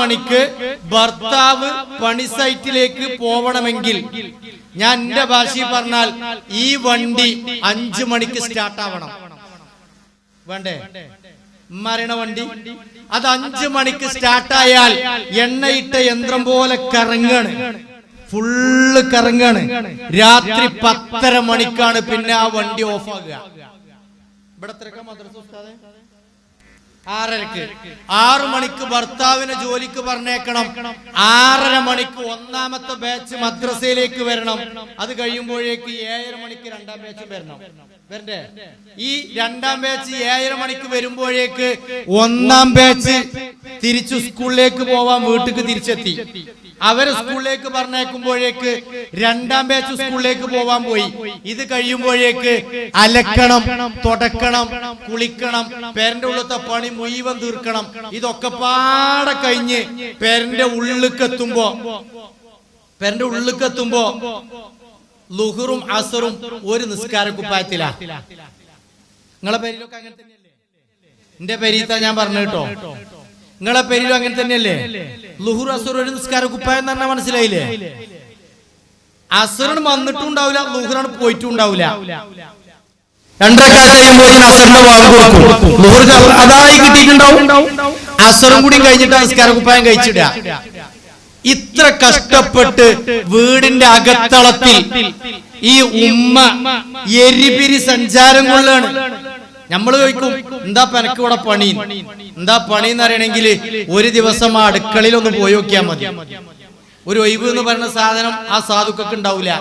മണിക്ക് ഭർത്താവ് പണി സൈറ്റിലേക്ക് പോവണമെങ്കിൽ ഞാൻ എന്റെ ഭാഷയിൽ പറഞ്ഞാൽ ഈ വണ്ടി അഞ്ചു മണിക്ക് സ്റ്റാർട്ട് ആവണം വേണ്ടേ? മരണ വണ്ടി. അത് അഞ്ചു മണിക്ക് സ്റ്റാർട്ടായാൽ എണ്ണയിട്ട യന്ത്രം പോലെ കറങ്ങാണ്. ഫുള്ള് കറങ്ങാണ്. രാത്രി പത്തര മണിക്കാണ് പിന്നെ ആ വണ്ടി ഓഫ് ആകുക ഇവിടെ മദ്രസ? ആറരക്ക്. ആറു മണിക്ക് ഭർത്താവിനെ ജോലിക്ക് പറഞ്ഞേക്കണം. ആറര മണിക്ക് ഒന്നാമത്തെ ബാച്ച് മദ്രസയിലേക്ക് വരണം. അത് കഴിയുമ്പോഴേക്ക് ഏഴര മണിക്ക് രണ്ടാം ബാച്ച് വരണം. വരണ്ടേ? ഈ രണ്ടാം ബാച്ച് ഏഴര മണിക്ക് വരുമ്പോഴേക്ക് ഒന്നാം ബാച്ച് തിരിച്ചു സ്കൂളിലേക്ക് പോവാൻ വീട്ടിക്ക് തിരിച്ചെത്തി. അവരെ സ്കൂളിലേക്ക് പറഞ്ഞേക്കുമ്പോഴേക്ക് രണ്ടാം ബാച്ച് സ്കൂളിലേക്ക് പോവാൻ പോയി. ഇത് കഴിയുമ്പോഴേക്ക് അലക്കണം തുടക്കണം കുളിക്കണം പേരന്റെ ഉള്ളത്തെ പണി മുഴുവൻ തീർക്കണം. ഇതൊക്കെ പാടെ കഴിഞ്ഞ് പേരന്റെ ഉള്ളിലെത്തുമ്പോ പേരന്റെ ഉള്ളിലെത്തുമ്പോ ലുഹറും അസറും ഒരു നിസ്കാര കുപ്പായത്തിലാ നിങ്ങളെ പേരിലൊക്കെ അങ്ങനെ തന്നെയല്ലേ? എന്റെ പേരീത്ത ഞാൻ പറഞ്ഞു കേട്ടോ. നിങ്ങളെ പേരിലും അങ്ങനെ തന്നെയല്ലേ? ലുഹുർ അസുർ ഒരു നിസ്കാര കുപ്പായം പറഞ്ഞാൽ മനസ്സിലായില്ലേ? അസുറിന് വന്നിട്ടും ഉണ്ടാവില്ല ലുഹുറാണ് പോയിട്ടും ഉണ്ടാവില്ല. അസറും കൂടി കഴിഞ്ഞിട്ട് നിസ്കാര കുപ്പായം കഴിച്ചിടുക. ഇത്ര കഷ്ടപ്പെട്ട് വീടിന്റെ അകത്തളത്തിൽ ഈ ഉമ്മ എരിപിരി സഞ്ചാരം കൊള്ളാണ് നമ്മൾ ചോദിക്കും എന്താ പനക്ക് ഇവിടെ പണി? എന്താ പണി എന്ന് അറിയണമെങ്കിൽ ഒരു ദിവസം ആ അടുക്കളയിൽ ഒന്ന് പോയി നോക്കിയാൽ മതി. ഒരു ഒഴിവ് എന്ന് പറയുന്ന സാധനം ആ സാധുക്കൾക്ക് ഉണ്ടാവില്ല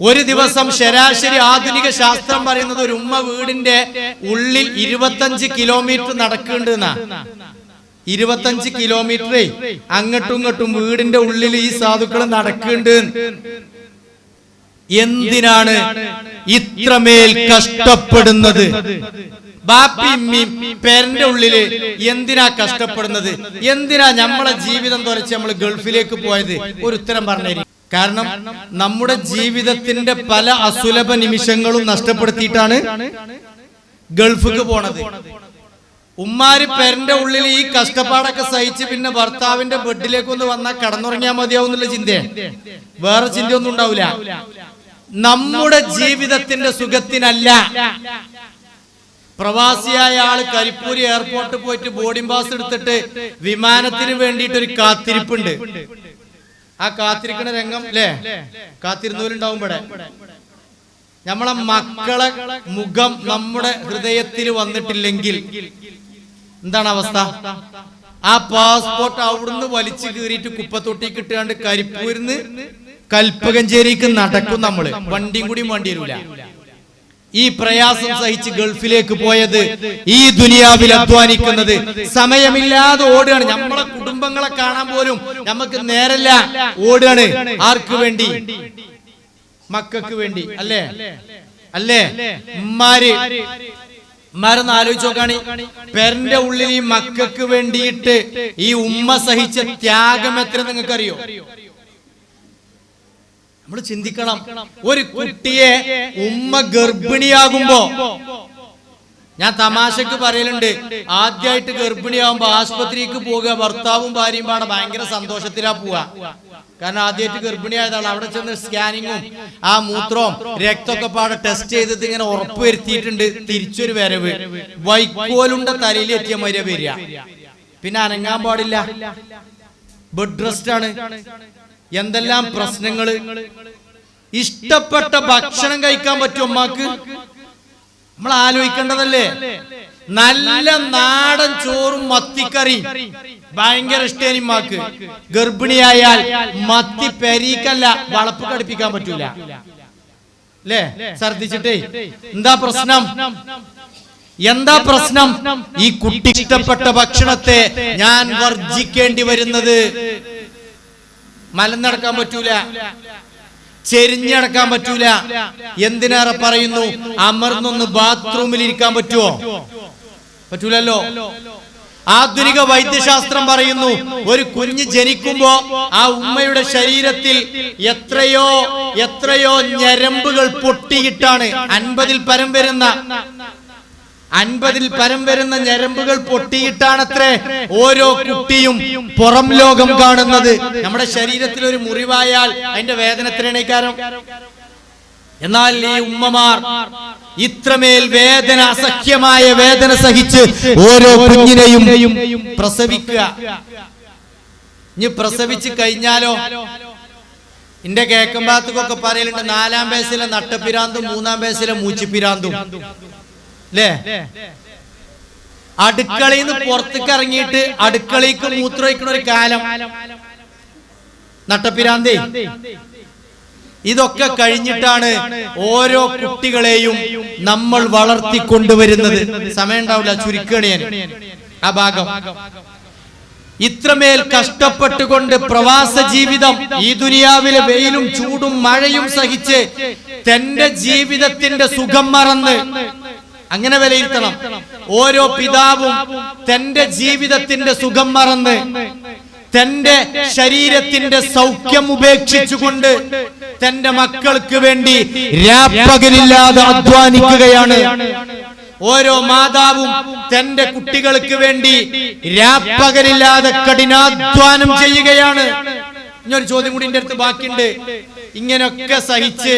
ഒരു ദിവസം ശരാശരി ആധുനിക ശാസ്ത്രം പറയുന്നത് ഒരു ഉമ്മ വീടിന്റെ ഉള്ളിൽ ഇരുപത്തഞ്ച് കിലോമീറ്റർ നടക്കുന്നുണ്ടെന്നാ ഇരുപത്തഞ്ച് കിലോമീറ്റർ അങ്ങോട്ടും ഇങ്ങോട്ടും വീടിന്റെ ഉള്ളിൽ ഈ സാധുക്കൾ നടക്കുന്നുണ്ട് എന്തിനാണ് ഇത്രമേൽ കഷ്ടപ്പെടുന്നത്? ബാപ്പിമ്മയും പേരന്റെ ഉള്ളിൽ എന്തിനാ കഷ്ടപ്പെടുന്നത്? എന്തിനാ നമ്മളെ ജീവിതം തുറച്ച് നമ്മൾ ഗൾഫിലേക്ക് പോയത്? ഒരു ഉത്തരം പറഞ്ഞു കാരണം നമ്മുടെ ജീവിതത്തിന്റെ പല അസുലഭ നിമിഷങ്ങളും നഷ്ടപ്പെടുത്തിയിട്ടാണ് ഗൾഫിക്ക് പോണത്. ഉമ്മാര് പെരന്റെ ഉള്ളിൽ ഈ കഷ്ടപ്പാടൊക്കെ സഹിച്ച് പിന്നെ ഭർത്താവിന്റെ ബെഡിലേക്ക് ഒന്ന് വന്നാൽ കടന്നുറങ്ങിയാൽ മതിയാവും എന്നുള്ള ചിന്തയാണ് വേറെ ചിന്തയൊന്നും ഉണ്ടാവില്ല നമ്മുടെ ജീവിതത്തിന്റെ സുഖത്തിനല്ല. പ്രവാസിയായ ആൾ കരിപ്പൂരി എയർപോർട്ടിൽ പോയിട്ട് ബോർഡിംഗ് പാസ് എടുത്തിട്ട് വിമാനത്തിന് വേണ്ടിയിട്ട് ഒരു കാത്തിരിപ്പുണ്ട്. ആ കാത്തിരിക്കുന്ന രംഗം അല്ലേ കാത്തിരുന്നവരുണ്ടാവും ഇവിടെ. നമ്മളെ മക്കളെ മുഖം നമ്മുടെ ഹൃദയത്തിൽ വന്നിട്ടില്ലെങ്കിൽ എന്താണ് അവസ്ഥ? ആ പാസ്പോർട്ട് അവിടുന്ന് വലിച്ചു കീറിയിട്ട് കുപ്പത്തൊട്ടി കിട്ടാണ്ട് കരിപ്പൂരിന്ന് കൽപ്പകഞ്ചേരിക്ക് നടക്കും നമ്മൾ. വണ്ടിയും കൂടി വേണ്ടി വരില്ല ഈ പ്രയാസം സഹിച്ച് ഗൾഫിലേക്ക് പോയത് ഈ ദുനിയാവിൽ അധ്വാനിക്കുന്നത് സമയമില്ലാതെ ഓടുകയാണ്. നമ്മളെ കുടുംബങ്ങളെ കാണാൻ പോലും നമുക്ക് നേരല്ല. ഓടുകയാണ്. ആർക്ക് വേണ്ടി? മക്കൾക്ക് വേണ്ടി. അല്ലേ? അല്ലേ? ഉമ്മാര്. ഉമ്മാരൊന്ന് ആലോചിച്ച് നോക്കാണ്. പെരന്റെ ഉള്ളിൽ ഈ മക്കൾക്ക് വേണ്ടിയിട്ട് ഈ ഉമ്മ സഹിച്ച ത്യാഗം എത്ര നിങ്ങൾക്കറിയോ? നമ്മൾ ചിന്തിക്കണം. ഒരു കുട്ടിയെ ഉമ്മ ഗർഭിണിയാകുമ്പോ. ഞാൻ തമാശക്ക് പറയലുണ്ട്. ആദ്യമായിട്ട് ഗർഭിണിയാകുമ്പോ ആശുപത്രിക്ക് പോവുക ഭർത്താവും ഭാര്യയും പാടെ ഭയങ്കര സന്തോഷത്തിലാ പോവുക. കാരണം ആദ്യമായിട്ട് ഗർഭിണിയായതാണ് അവിടെ ചെന്ന് സ്കാനിങ്ങും. ആ മൂത്രവും രക്തമൊക്കെ പാടെ ടെസ്റ്റ് ചെയ്തിട്ട് ഇങ്ങനെ ഉറപ്പ് വരുത്തിയിട്ടുണ്ട്. തിരിച്ചൊരു വരവ്. വൈക്കോലുണ്ട തലയിൽ എത്തിയ മര്യ വരിക. പിന്നെ അനങ്ങാൻ പാടില്ല. ബെഡ് റെസ്റ്റ് ആണ്. എന്തെല്ലാം പ്രശ്നങ്ങൾ? ഇഷ്ടപ്പെട്ട ഭക്ഷണം കഴിക്കാൻ പറ്റും അമ്മയ്ക്ക്? നമ്മൾ ആലോചിക്കേണ്ടതല്ലേ? നല്ല നാടൻ ചോറും മത്തിക്കറി. ഭയങ്കര ഇഷ്ടേനിമാക്ക് ഗർഭിണിയായാൽ മത്തി പെരീക്കല്ല വളപ്പ് കടുപ്പിക്കാൻ പറ്റൂല. അല്ലേ ഛർദിച്ചിട്ടേ എന്താ പ്രശ്നം? എന്താ പ്രശ്നം? ഈ കുട്ടി ഇഷ്ടപ്പെട്ട ഭക്ഷണത്തെ ഞാൻ വർജിക്കേണ്ടി വരുന്നത് മലന്നടക്കാൻ പറ്റൂല. ചെരിഞ്ഞടക്കാൻ പറ്റൂല. എന്തിനേറെ പറയുന്നു? അമർന്നൊന്ന് ബാത്റൂമിൽ ഇരിക്കാൻ പറ്റുമോ പറ്റൂലല്ലോ. ആധുനിക വൈദ്യശാസ്ത്രം പറയുന്നു ഒരു കുഞ്ഞ് ജനിക്കുമ്പോ ആ ഉമ്മയുടെ ശരീരത്തിൽ എത്രയോ എത്രയോ ഞരമ്പുകൾ പൊട്ടിയിട്ടാണ് അൻപതിൽ പരം വരുന്ന അൻപതിൽ പരം വരുന്ന ഞരമ്പുകൾ പൊട്ടിയിട്ടാണത്രേ ഓരോ കുട്ടിയും പുറം ലോകം കാണുന്നത്. നമ്മുടെ ശരീരത്തിൽ ഒരു മുറിവായാൽ അതിന്റെ വേദന എത്രയാണ് എന്നാൽ ഈ ഉമ്മമാർ ഇത്രമേൽ വേദന അസഖ്യമായ വേദന സഹിച്ച് ഓരോ കുഞ്ഞിനെയും പ്രസവിക്കുക. ഇനി പ്രസവിച്ച് കഴിഞ്ഞാലോ? എന്റെ കേക്കമ്പാത്തക്കൊക്കെ പറയലുണ്ട് നാലാം വയസ്സിലെ നട്ടപ്പിരാന്തും മൂന്നാം വയസ്സിലെ മൂച്ചിപ്പിരാന്തും. അല്ലേ അടുക്കളയിൽ നിന്ന് പുറത്തേക്ക് ഇറങ്ങിയിട്ട് അടുക്കളയ്ക്ക് മൂത്രമൊഴിക്കണ ഒരു കാലം. നട്ടപ്പിരാന്തേ ഇതൊക്കെ കഴിഞ്ഞിട്ടാണ് ഓരോ കുട്ടികളെയും നമ്മൾ വളർത്തിക്കൊണ്ടുവരുന്നത്. സമയം ഉണ്ടാവില്ല ചുരുക്കണിയൻ ആ ഭാഗം. ഇത്രമേൽ കഷ്ടപ്പെട്ടുകൊണ്ട് പ്രവാസ ജീവിതം ഈ ദുനിയാവിലെ വെയിലും ചൂടും മഴയും സഹിച്ച് തന്റെ ജീവിതത്തിന്റെ സുഖം മറന്ന് അങ്ങനെ വിലയിരുത്തണം. ഓരോ പിതാവും തന്റെ ജീവിതത്തിന്റെ സുഖം മറന്ന് തന്റെ ശരീരത്തിന്റെ സൗഖ്യം ഉപേക്ഷിച്ചുകൊണ്ട് തന്റെ മക്കൾക്ക് വേണ്ടി രാപ്പകലില്ലാതെ അധ്വാനിക്കുകയാണ്. ഓരോ മാതാവും തന്റെ കുട്ടികൾക്ക് വേണ്ടി രാപ്പകലില്ലാതെ കഠിനാധ്വാനം ചെയ്യുകയാണ്. ഇനിയൊരു ചോദ്യം കൂടി എന്റെ അടുത്ത് ബാക്കിയുണ്ട്. ഇങ്ങനെയൊക്കെ സഹിച്ച്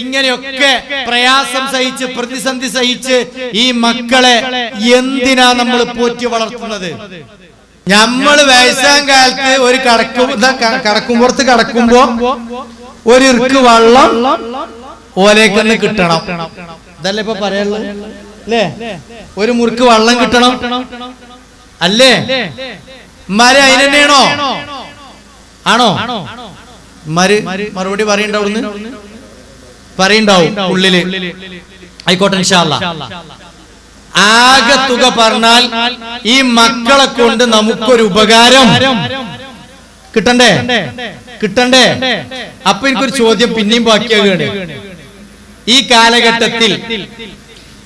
ഇങ്ങനെയൊക്കെ പ്രയാസം സഹിച്ച് പ്രതിസന്ധി സഹിച്ച് ഈ മക്കളെ എന്തിനാ നമ്മൾ പോറ്റി വളർത്തുന്നത്? നമ്മൾ വയസ്സാം കാലത്ത് ഒരു കടക്കും കടക്കുമ്പോർത്ത് കടക്കുമ്പോ ഒരു ഇറുക്ക് വെള്ളം ഓലേക്കൊന്ന് കിട്ടണം. ഇതല്ലേ ഇപ്പൊ പറയാനുള്ളത്? അല്ലേ? ഒരു മുറുക്ക് വള്ളം കിട്ടണം. അല്ലേ? മര അതിനെന്നെയാണോ ആണോ? മര് മറുപടി പറയണ്ടാവും പറയണ്ടാവും ഉള്ളിൽ. ആയിക്കോട്ടെ ഇൻഷാല്ല ആകെ തുക പറഞ്ഞാൽ ഈ മക്കളെ കൊണ്ട് നമുക്കൊരു ഉപകാരം. കിട്ടണ്ടേ? കിട്ടണ്ടേ? അപ്പൊ എനിക്കൊരു ചോദ്യം പിന്നെയും ബാക്കിയാകുകയാണ് ഈ കാലഘട്ടത്തിൽ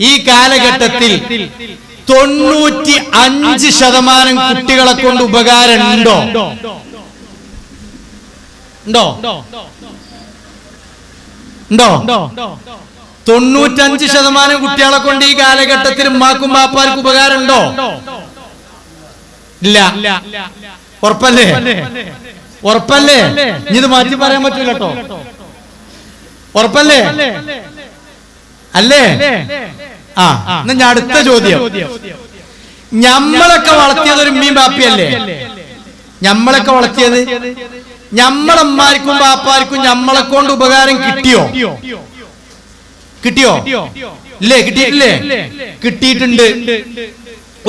ഈ കാലഘട്ടത്തിൽ തൊണ്ണൂറ്റി അഞ്ച് ശതമാനം കുട്ടികളെ കൊണ്ട് ഉപകാരം ഉണ്ടോ ഉണ്ടോ? ഉണ്ടോ? തൊണ്ണൂറ്റഞ്ച് ശതമാനം കുട്ടികളെ കൊണ്ട് ഈ കാലഘട്ടത്തിൽ ഉമ്മാക്കും മാപ്പാർക്ക് ഉപകാരം ഉണ്ടോ ഇല്ല. ഉറപ്പല്ലേ? ഉറപ്പല്ലേ? ഇനി ഇത് മാറ്റി പറയാൻ പറ്റൂല കേട്ടോ. ഉറപ്പല്ലേ? അല്ലേ? ആ എന്നാ ഞാൻ അടുത്ത ചോദ്യം. ഞമ്മളൊക്കെ വളർത്തിയത് ഒരു ഉമ്മയും ബാപ്പിയല്ലേ ഞമ്മളൊക്കെ വളർത്തിയത് ഞമ്മളമ്മാർക്കും പാപ്പാർക്കും ഞമ്മളെ കൊണ്ട് ഉപകാരം കിട്ടിയോ? കിട്ടിയോ? ഇല്ലേ? കിട്ടിയിട്ടില്ലേ? കിട്ടിയിട്ടുണ്ട്.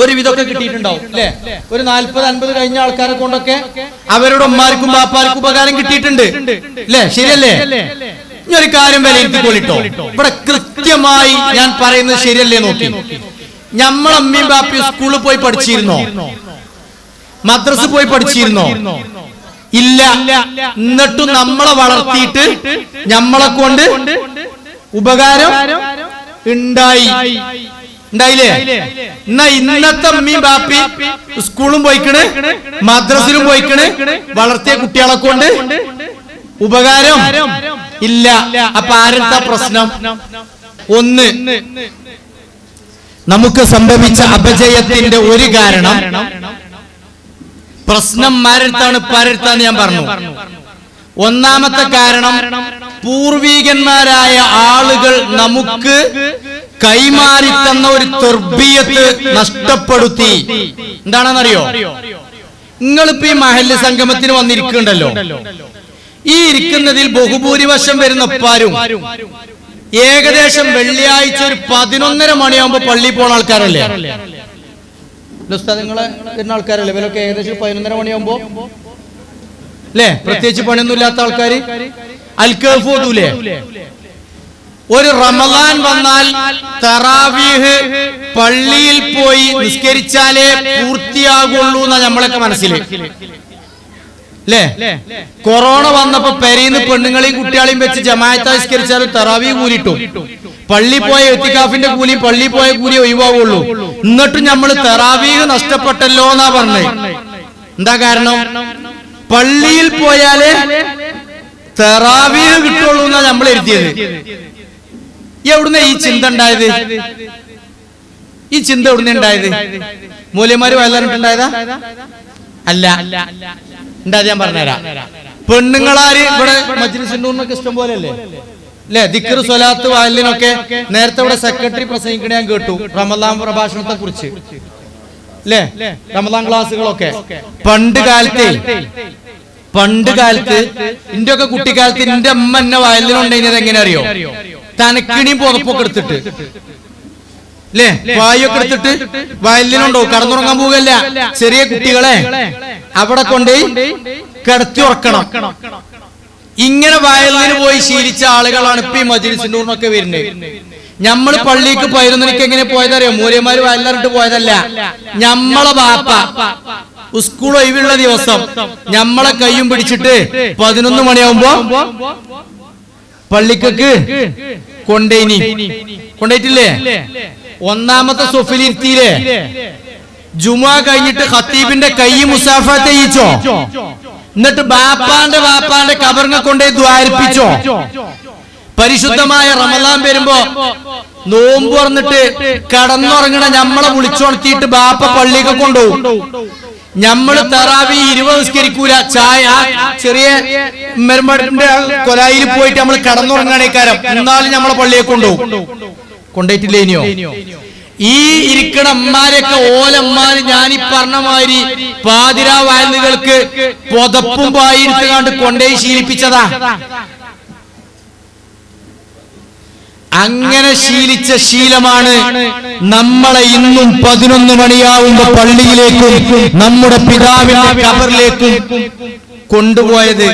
ഒരു വിധമൊക്കെ കിട്ടിയിട്ടുണ്ടാവും അല്ലേ ഒരു നാല്പത് അൻപത് കഴിഞ്ഞ ആൾക്കാരെ കൊണ്ടൊക്കെ അവരുടെ ഉമ്മാർക്കും പാപ്പാർക്കും ഉപകാരം കിട്ടിയിട്ടുണ്ട്. അല്ലേ ശരിയല്ലേ? ഇനി ഒരു കാര്യം വിലയിരുത്തിക്കൊള്ളിട്ടോ ഇവിടെ കൃത്യമായി ഞാൻ പറയുന്നത് ശരിയല്ലേ നോക്കി. ഞമ്മളമ്മയും ബാപ്പയും സ്കൂളിൽ പോയി പഠിച്ചിരുന്നോ? മദ്രസ് പോയി പഠിച്ചിരുന്നോ? ഇല്ല. എന്നിട്ടും നമ്മളെ വളർത്തിയിട്ട് നമ്മളെ കൊണ്ട് ഉപകാരം ഉണ്ടായി. ഉണ്ടായില്ലേ? എന്നാ ഇന്നത്തെ അമ്മയും ബാപ്പി സ്കൂളും പോയിക്കണ് മദ്രസിലും പോയിക്കണ് വളർത്തിയ കുട്ടികളെ കൊണ്ട് ഉപകാരം ഇല്ല. അപ്പൊ ആരെന്താ പ്രശ്നം? ഒന്ന് നമുക്ക് സംഭവിച്ച അപജയത്തിന്റെ ഒരു കാരണം പ്രശ്നം മാരത്താണ് പരത്താന്ന് ഞാൻ പറഞ്ഞു. ഒന്നാമത്തെ കാരണം പൂർവീകന്മാരായ ആളുകൾ നമുക്ക് കൈമാറി തന്ന ഒരു തെർബീയത്ത് നഷ്ടപ്പെടുത്തി. എന്താണെന്നറിയോ? നിങ്ങളിപ്പോ ഈ മഹല്ല് സംഗമത്തിന് വന്നിരിക്കുന്നുണ്ടല്ലോ. ഈ ഇരിക്കുന്നതിൽ ബഹുഭൂരിവശം വരുന്ന പാരും ഏകദേശം വെള്ളിയാഴ്ച ഒരു പതിനൊന്നര മണിയാകുമ്പോ പള്ളി പോണ ആൾക്കാരല്ലേ? നിങ്ങളെ വരുന്ന ആൾക്കാരല്ലേ ഇവരൊക്കെ ഏകദേശം പതിനൊന്നര മണിയാകുമ്പോ അല്ലേ പ്രത്യേകിച്ച് പണിയൊന്നും ഇല്ലാത്ത ആൾക്കാർ അൽക്കേഫ് ഓതൂലേ ഒരു റമദാൻ വന്നാൽ തറാവീഹ് പള്ളിയിൽ പോയി നിസ്കരിച്ചാലേ പൂർത്തിയാകുള്ളൂ എന്നാ നമ്മളൊക്കെ മനസ്സിൽ അല്ലേ കൊറോണ വന്നപ്പോ പെരീന്ന് പെണ്ണുങ്ങളെയും കുട്ടികളെയും വെച്ച് ജമാഅത്ത് നിസ്കരിച്ചാലും തറാവി കൂലിട്ടു. പള്ളി പോയ എത്തിക്കാഫിന്റെ കൂലി പള്ളി പോയ കൂലി ഒഴിവാകുള്ളൂ എന്നിട്ടും നമ്മൾ തെറാവീഹ് നഷ്ടപ്പെട്ടല്ലോ എന്നാ പറഞ്ഞത് എന്താ കാരണം? പള്ളിയിൽ പോയാലേ തെറാവീഹ് കിട്ടുള്ളൂ എന്നാ നമ്മൾ എഴുതിയത്. എവിടുന്ന ഈ ചിന്ത ഉണ്ടായത്? ഈ ചിന്ത എവിടുന്ന് ഉണ്ടായത്? മൂല്യമാര് വയലാറിട്ടുണ്ടായതാ അല്ല. ഉണ്ടായത് ഞാൻ പറഞ്ഞുതരാം. പെണ്ണുങ്ങളാര് ഇവിടെ മജ്ലിസിന്നൂറിനൊക്കെ ഇഷ്ടം പോലെയല്ലേ? അല്ലെ ദിക്കർ സ്വലാത്ത് വാലിനൊക്കെ നേരത്തെ ഇവിടെ സെക്രട്ടറി പ്രസംഗിക്കണ ഞാൻ കേട്ടു. റമദാൻ പ്രഭാഷണത്തെ കുറിച്ച് അല്ലേ റമദാൻ ക്ലാസ്സുകളൊക്കെ. പണ്ട് കാലത്തെ പണ്ട് കാലത്ത് എന്റെ ഒക്കെ കുട്ടിക്കാലത്ത് എന്റെ അമ്മ എന്നെ വയലിനുണ്ടെങ്കിൽ എങ്ങനെ അറിയോ? തനക്കിണിയും പുതപ്പൊക്കെ എടുത്തിട്ട്. അല്ലേ വായൊക്കെ എടുത്തിട്ട് വയലിനുണ്ടോ കടന്നുറങ്ങാൻ പോകല്ല ചെറിയ കുട്ടികളെ അവിടെ കൊണ്ട് കിടത്തി ഉറക്കണം. ഇങ്ങനെ വയലിന് പോയി ശീലിച്ച ആളുകളാണ് ഇപ്പൊ ഈ ഊർന്നൊക്കെ വരുന്നത്. ഞമ്മൾ പള്ളിക്ക് പതിനൊന്നിനക്ക് എങ്ങനെ പോയതറിയോ? മൂലയന്മാര് വയലിട്ട് പോയതല്ല. ഞമ്മളെ ബാപ്പ സ്കൂൾ ഒഴിവുള്ള ദിവസം ഞമ്മളെ കയ്യും പിടിച്ചിട്ട് പതിനൊന്ന് മണിയാവുമ്പോ പള്ളിക്കൊക്കെ കൊണ്ടേനി കൊണ്ടേറ്റില്ലേ ഒന്നാമത്തെ സൊഫിലിരുത്തിയില്ലേ ജുമാ കഴിഞ്ഞിട്ട് ഖത്തീബിന്റെ കൈ മുസാഫ ചെയ്യിച്ചോ? എന്നിട്ട് ബാപ്പാന്റെ ബാപ്പാന്റെ കബറിനെ കൊണ്ടേ ദ്വാരിപ്പിച്ചോ പരിശുദ്ധമായ റമലാൻ വരുമ്പോ നോമ്പ് പറഞ്ഞിട്ട് കടന്നുറങ്ങണ ഞമ്മളെ വിളിച്ചുണർത്തിയിട്ട് ബാപ്പ പള്ളിയൊക്കെ കൊണ്ടുപോകും. ഞമ്മൾ തറാവി ഇരുപത് നിസ്കരിക്കൂല. ചായ ചെറിയ മെരുമ്പടിന്റെ കൊലായിൽ പോയിട്ട് നമ്മൾ കടന്നുറങ്ങണേക്കാരം. എന്നാലും ഞമ്മളെ പള്ളിയെ കൊണ്ടുപോകും. കൊണ്ടുപോയിട്ടില്ലേ ഇനിയോ ഈ ഇരിക്കണ അമ്മാരെയൊക്കെ ഓലമ്മാര് ഞാൻ ഈ പറഞ്ഞ മാതിരി പാതിരാ വയലുകൾക്ക് പുതപ്പും പായിരുത്തുകാണ്ട് കൊണ്ടേ ശീലിപ്പിച്ചതാ. അങ്ങനെ ശീലിച്ച ശീലമാണ് നമ്മളെ ഇന്നും പതിനൊന്ന് മണിയാവുമ്പോ പള്ളിയിലേക്കും നമ്മുടെ പിതാവിന്റെ കബറിലേക്കും കൊണ്ടുപോയത്.